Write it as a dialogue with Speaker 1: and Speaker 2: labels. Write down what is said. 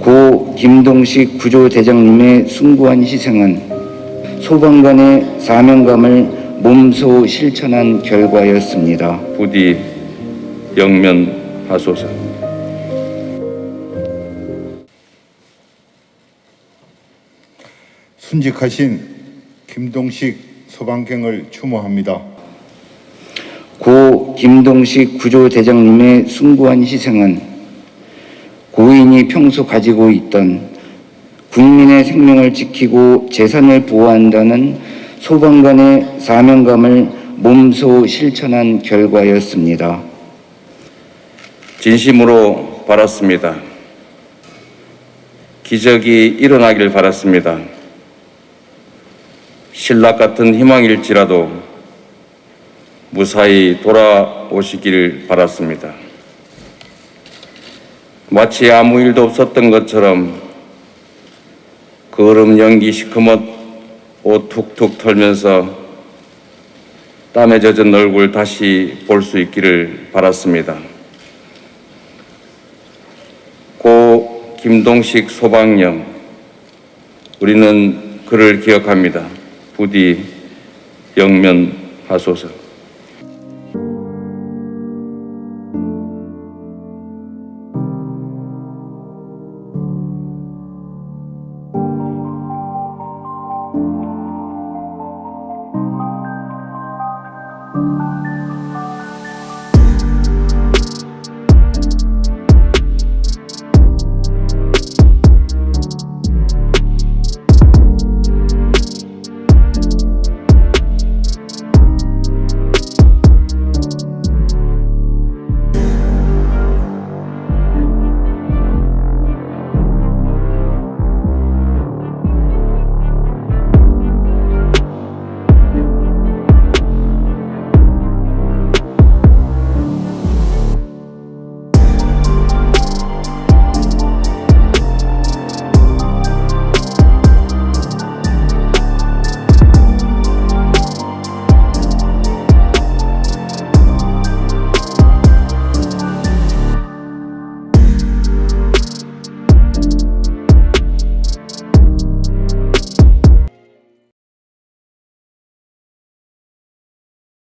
Speaker 1: 고 김동식 구조대장님의 숭고한 희생은 소방관의 사명감을 몸소 실천한 결과였습니다.
Speaker 2: 부디 영면하소서.
Speaker 3: 순직하신 김동식 소방경을 추모합니다.
Speaker 1: 고 김동식 구조대장님의 숭고한 희생은 고인이 평소 가지고 있던 국민의 생명을 지키고 재산을 보호한다는 소방관의 사명감을 몸소 실천한 결과였습니다.
Speaker 2: 진심으로 바랐습니다. 기적이 일어나길 바랐습니다. 신락 같은 희망일지라도 무사히 돌아오시길 바랐습니다. 마치 아무 일도 없었던 것처럼 그 얼음 연기 시커멓 옷 툭툭 털면서 땀에 젖은 얼굴 다시 볼 수 있기를 바랐습니다. 고 김동식 소방령 우리는 그를 기억합니다. 부디 영면하소서.